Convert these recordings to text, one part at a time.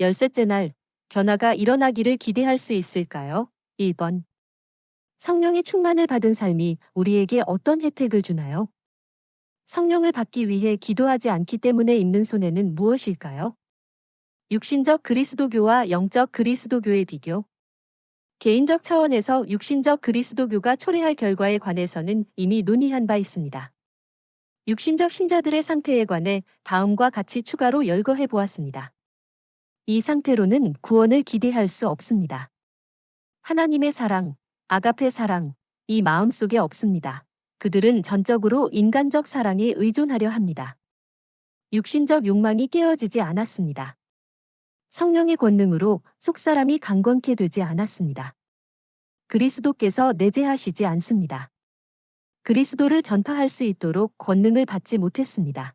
열셋째 날, 변화가 일어나기를 기대할 수 있을까요? 1번. 성령의 충만을 받은 삶이 우리에게 어떤 혜택을 주나요? 성령을 받기 위해 기도하지 않기 때문에 입는 손해는 무엇일까요? 육신적 그리스도교와 영적 그리스도교의 비교. 개인적 차원에서 육신적 그리스도교가 초래할 결과에 관해서는 이미 논의한 바 있습니다. 육신적 신자들의 상태에 관해 다음과 같이 추가로 열거해 보았습니다. 이 상태로는 구원을 기대할 수 없습니다. 하나님의 사랑, 아가페 사랑, 이 마음 속에 없습니다. 그들은 전적으로 인간적 사랑에 의존하려 합니다. 육신적 욕망이 깨어지지 않았습니다. 성령의 권능으로 속사람이 강건케 되지 않았습니다. 그리스도께서 내재하시지 않습니다. 그리스도를 전파할 수 있도록 권능을 받지 못했습니다.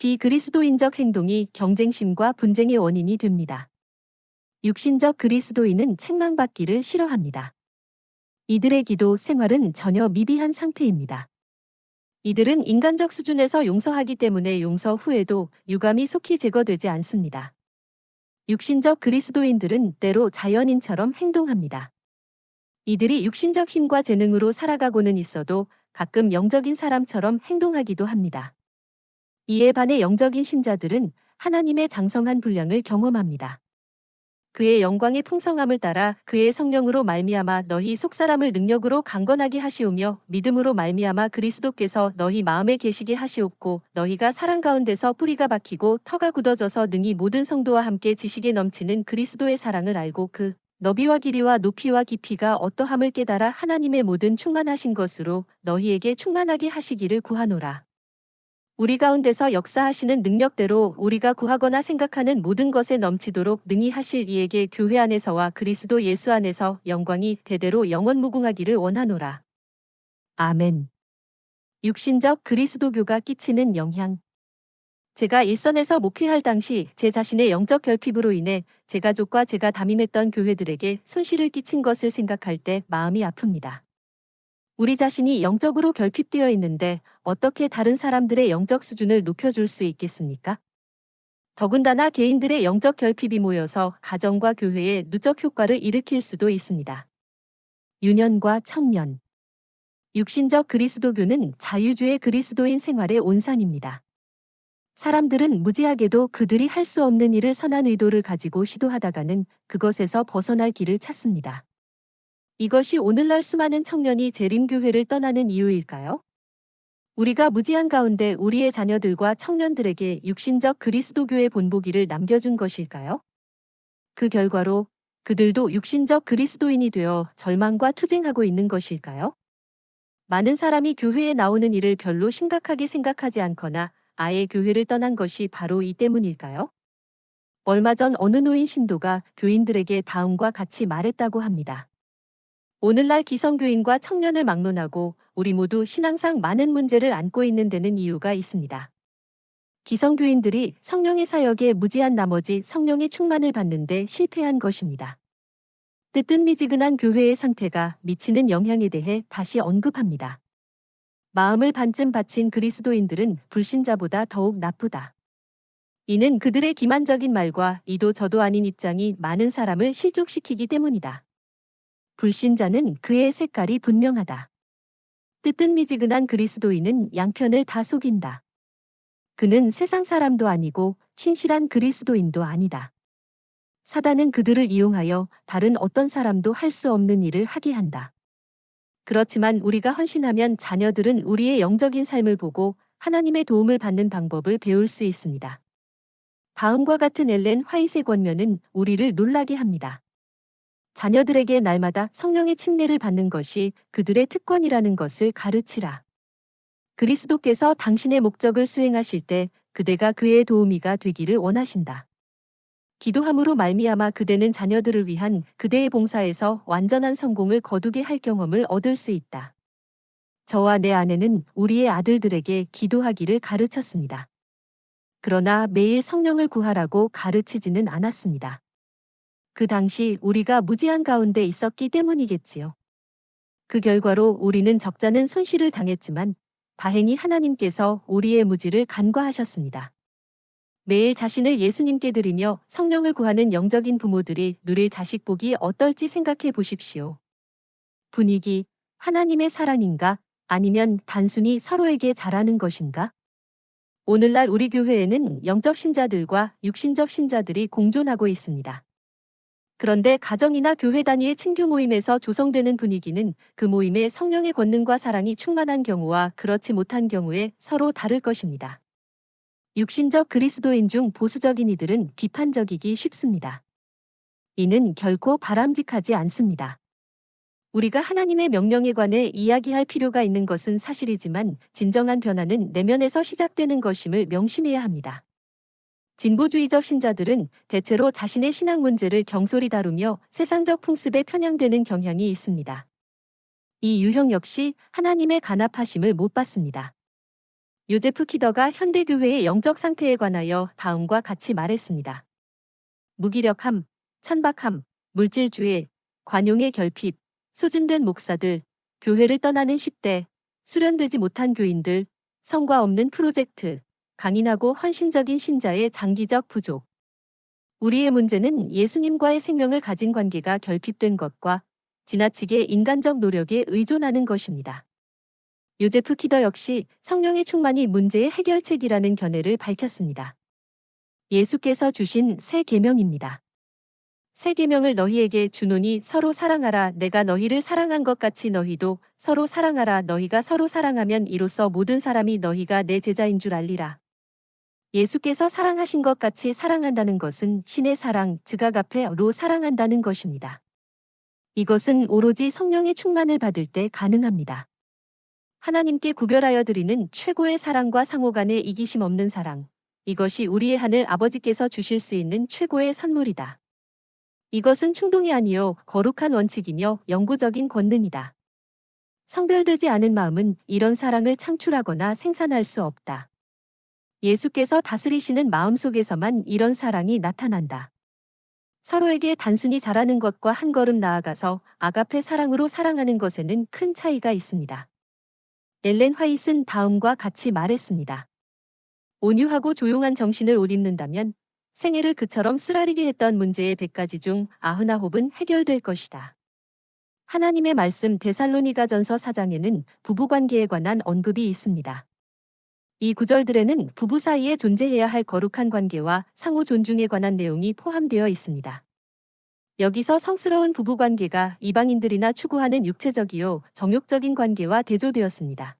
비그리스도인적 행동이 경쟁심과 분쟁의 원인이 됩니다. 육신적 그리스도인은 책망받기를 싫어합니다. 이들의 기도 생활은 전혀 미비한 상태입니다. 이들은 인간적 수준에서 용서하기 때문에 용서 후에도 유감이 속히 제거되지 않습니다. 육신적 그리스도인들은 때로 자연인처럼 행동합니다. 이들이 육신적 힘과 재능으로 살아가고는 있어도 가끔 영적인 사람처럼 행동하기도 합니다. 이에 반해 영적인 신자들은 하나님의 장성한 분량을 경험합니다. 그의 영광의 풍성함을 따라 그의 성령으로 말미암아 너희 속사람을 능력으로 강건하게 하시오며 믿음으로 말미암아 그리스도께서 너희 마음에 계시게 하시옵고 너희가 사랑 가운데서 뿌리가 박히고 터가 굳어져서 능히 모든 성도와 함께 지식에 넘치는 그리스도의 사랑을 알고 그 너비와 길이와 높이와 깊이가 어떠함을 깨달아 하나님의 모든 충만하신 것으로 너희에게 충만하게 하시기를 구하노라. 우리 가운데서 역사하시는 능력대로 우리가 구하거나 생각하는 모든 것에 넘치도록 능히 하실 이에게 교회 안에서와 그리스도 예수 안에서 영광이 대대로 영원 무궁하기를 원하노라. 아멘. 육신적 그리스도교가 끼치는 영향. 제가 일선에서 목회할 당시 제 자신의 영적 결핍으로 인해 제 가족과 제가 담임했던 교회들에게 손실을 끼친 것을 생각할 때 마음이 아픕니다. 우리 자신이 영적으로 결핍되어 있는데 어떻게 다른 사람들의 영적 수준을 높여줄 수 있겠습니까? 더군다나 개인들의 영적 결핍이 모여서 가정과 교회에 누적 효과를 일으킬 수도 있습니다. 유년과 청년. 육신적 그리스도교는 자유주의 그리스도인 생활의 온상입니다. 사람들은 무지하게도 그들이 할 수 없는 일을 선한 의도를 가지고 시도하다가는 그것에서 벗어날 길을 찾습니다. 이것이 오늘날 수많은 청년이 재림교회를 떠나는 이유일까요? 우리가 무지한 가운데 우리의 자녀들과 청년들에게 육신적 그리스도교의 본보기를 남겨준 것일까요? 그 결과로 그들도 육신적 그리스도인이 되어 절망과 투쟁하고 있는 것일까요? 많은 사람이 교회에 나오는 일을 별로 심각하게 생각하지 않거나 아예 교회를 떠난 것이 바로 이 때문일까요? 얼마 전 어느 노인 신도가 교인들에게 다음과 같이 말했다고 합니다. 오늘날 기성교인과 청년을 막론하고 우리 모두 신앙상 많은 문제를 안고 있는 데는 이유가 있습니다. 기성교인들이 성령의 사역에 무지한 나머지 성령의 충만을 받는데 실패한 것입니다. 뜨뜻미지근한 교회의 상태가 미치는 영향에 대해 다시 언급합니다. 마음을 반쯤 바친 그리스도인들은 불신자보다 더욱 나쁘다. 이는 그들의 기만적인 말과 이도 저도 아닌 입장이 많은 사람을 실족시키기 때문이다. 불신자는 그의 색깔이 분명하다. 뜨뜻미지근한 그리스도인은 양편을 다 속인다. 그는 세상 사람도 아니고 신실한 그리스도인도 아니다. 사단은 그들을 이용하여 다른 어떤 사람도 할 수 없는 일을 하게 한다. 그렇지만 우리가 헌신하면 자녀들은 우리의 영적인 삶을 보고 하나님의 도움을 받는 방법을 배울 수 있습니다. 다음과 같은 엘렌 화이트의 권면은 우리를 놀라게 합니다. 자녀들에게 날마다 성령의 침례를 받는 것이 그들의 특권이라는 것을 가르치라. 그리스도께서 당신의 목적을 수행하실 때 그대가 그의 도우미가 되기를 원하신다. 기도함으로 말미암아 그대는 자녀들을 위한 그대의 봉사에서 완전한 성공을 거두게 할 경험을 얻을 수 있다. 저와 내 아내는 우리의 아들들에게 기도하기를 가르쳤습니다. 그러나 매일 성령을 구하라고 가르치지는 않았습니다. 그 당시 우리가 무지한 가운데 있었기 때문이겠지요. 그 결과로 우리는 적잖은 손실을 당했지만 다행히 하나님께서 우리의 무지를 간과하셨습니다. 매일 자신을 예수님께 드리며 성령을 구하는 영적인 부모들이 누릴 자식 복이 어떨지 생각해 보십시오. 분위기, 하나님의 사랑인가? 아니면 단순히 서로에게 잘하는 것인가? 오늘날 우리 교회에는 영적 신자들과 육신적 신자들이 공존하고 있습니다. 그런데 가정이나 교회 단위의 친교 모임에서 조성되는 분위기는 그 모임의 성령의 권능과 사랑이 충만한 경우와 그렇지 못한 경우에 서로 다를 것입니다. 육신적 그리스도인 중 보수적인 이들은 비판적이기 쉽습니다. 이는 결코 바람직하지 않습니다. 우리가 하나님의 명령에 관해 이야기할 필요가 있는 것은 사실이지만 진정한 변화는 내면에서 시작되는 것임을 명심해야 합니다. 진보주의적 신자들은 대체로 자신의 신앙 문제를 경솔히 다루며 세상적 풍습에 편향되는 경향이 있습니다. 이 유형 역시 하나님의 간합하심을 못 받습니다. 요제프 키더가 현대교회의 영적 상태에 관하여 다음과 같이 말했습니다. 무기력함, 천박함, 물질주의, 관용의 결핍, 소진된 목사들, 교회를 떠나는 10대, 수련되지 못한 교인들, 성과 없는 프로젝트, 강인하고 헌신적인 신자의 장기적 부족. 우리의 문제는 예수님과의 생명을 가진 관계가 결핍된 것과 지나치게 인간적 노력에 의존하는 것입니다. 요제프 키더 역시 성령의 충만이 문제의 해결책이라는 견해를 밝혔습니다. 예수께서 주신 새 계명입니다. 새 계명을 너희에게 주노니 서로 사랑하라 내가 너희를 사랑한 것 같이 너희도 서로 사랑하라 너희가 서로 사랑하면 이로써 모든 사람이 너희가 내 제자인 줄 알리라. 예수께서 사랑하신 것 같이 사랑한다는 것은 신의 사랑, 즉 아가페로 사랑한다는 것입니다. 이것은 오로지 성령의 충만을 받을 때 가능합니다. 하나님께 구별하여 드리는 최고의 사랑과 상호 간의 이기심 없는 사랑. 이것이 우리의 하늘 아버지께서 주실 수 있는 최고의 선물이다. 이것은 충동이 아니요 거룩한 원칙이며 영구적인 권능이다. 성별되지 않은 마음은 이런 사랑을 창출하거나 생산할 수 없다. 예수께서 다스리시는 마음 속에서만 이런 사랑이 나타난다. 서로에게 단순히 잘하는 것과 한 걸음 나아가서 아가페 사랑으로 사랑하는 것에는 큰 차이가 있습니다. 엘렌 화이트는 다음과 같이 말했습니다. 온유하고 조용한 정신을 옷 입는다면 생애를 그처럼 쓰라리게 했던 문제의 100가지 중 99은 해결될 것이다. 하나님의 말씀 데살로니가 전서 4장에는 부부관계에 관한 언급이 있습니다. 이 구절들에는 부부 사이에 존재해야 할 거룩한 관계와 상호 존중에 관한 내용이 포함되어 있습니다. 여기서 성스러운 부부 관계가 이방인들이나 추구하는 육체적이요 정욕적인 관계와 대조되었습니다.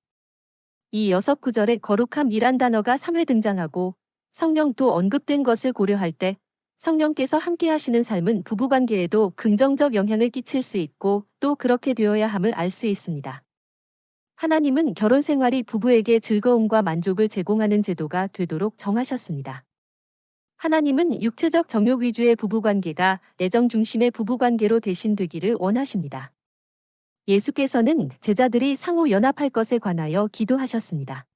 이 여섯 구절에 거룩함이란 단어가 3회 등장하고 성령도 언급된 것을 고려할 때 성령께서 함께 하시는 삶은 부부 관계에도 긍정적 영향을 끼칠 수 있고 또 그렇게 되어야 함을 알 수 있습니다. 하나님은 결혼 생활이 부부에게 즐거움과 만족을 제공하는 제도가 되도록 정하셨습니다. 하나님은 육체적 정욕 위주의 부부관계가 애정 중심의 부부관계로 대신되기를 원하십니다. 예수께서는 제자들이 상호 연합할 것에 관하여 기도하셨습니다.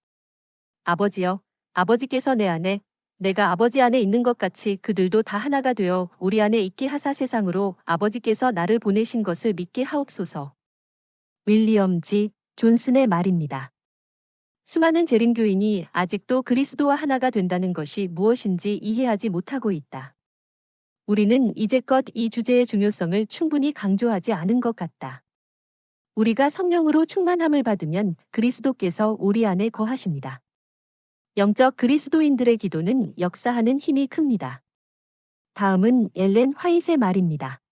아버지여, 아버지께서 내 안에, 내가 아버지 안에 있는 것 같이 그들도 다 하나가 되어 우리 안에 있게 하사 세상으로 아버지께서 나를 보내신 것을 믿게 하옵소서. 윌리엄 지 존슨의 말입니다. 수많은 재림교인이 아직도 그리스도와 하나가 된다는 것이 무엇인지 이해하지 못하고 있다. 우리는 이제껏 이 주제의 중요성을 충분히 강조하지 않은 것 같다. 우리가 성령으로 충만함을 받으면 그리스도께서 우리 안에 거하십니다. 영적 그리스도인들의 기도는 역사하는 힘이 큽니다. 다음은 엘렌 화이트의 말입니다.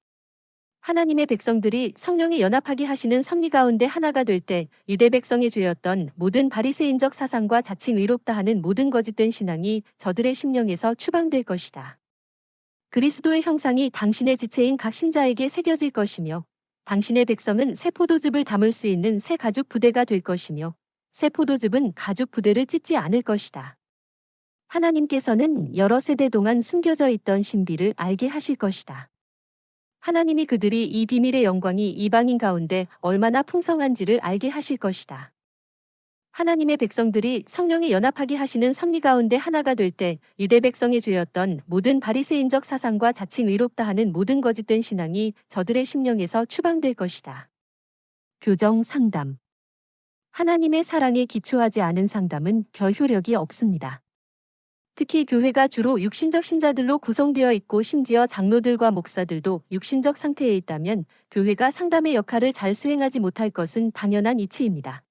하나님의 백성들이 성령이 연합하게 하시는 섭리 가운데 하나가 될 때 유대 백성의 죄였던 모든 바리새인적 사상과 자칭 의롭다 하는 모든 거짓된 신앙이 저들의 심령에서 추방될 것이다. 그리스도의 형상이 당신의 지체인 각 신자에게 새겨질 것이며 당신의 백성은 새 포도즙을 담을 수 있는 새 가죽 부대가 될 것이며 새 포도즙은 가죽 부대를 찢지 않을 것이다. 하나님께서는 여러 세대 동안 숨겨져 있던 신비를 알게 하실 것이다. 하나님이 그들이 이 비밀의 영광이 이방인 가운데 얼마나 풍성한지를 알게 하실 것이다. 하나님의 백성들이 성령에 연합하게 하시는 섭리 가운데 하나가 될 때 유대 백성의 죄였던 모든 바리새인적 사상과 자칭 의롭다 하는 모든 거짓된 신앙이 저들의 심령에서 추방될 것이다. 교정 상담 하나님의 사랑에 기초하지 않은 상담은 별 효력이 없습니다. 특히 교회가 주로 육신적 신자들로 구성되어 있고 심지어 장로들과 목사들도 육신적 상태에 있다면 교회가 상담의 역할을 잘 수행하지 못할 것은 당연한 이치입니다.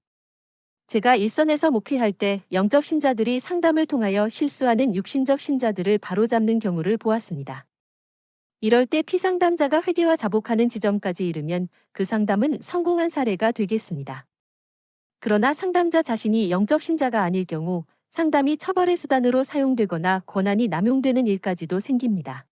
제가 일선에서 목회할 때 영적 신자들이 상담을 통하여 실수하는 육신적 신자들을 바로잡는 경우를 보았습니다. 이럴 때 피상담자가 회개와 자복하는 지점까지 이르면 그 상담은 성공한 사례가 되겠습니다. 그러나 상담자 자신이 영적 신자가 아닐 경우 상담이 처벌의 수단으로 사용되거나 권한이 남용되는 일까지도 생깁니다.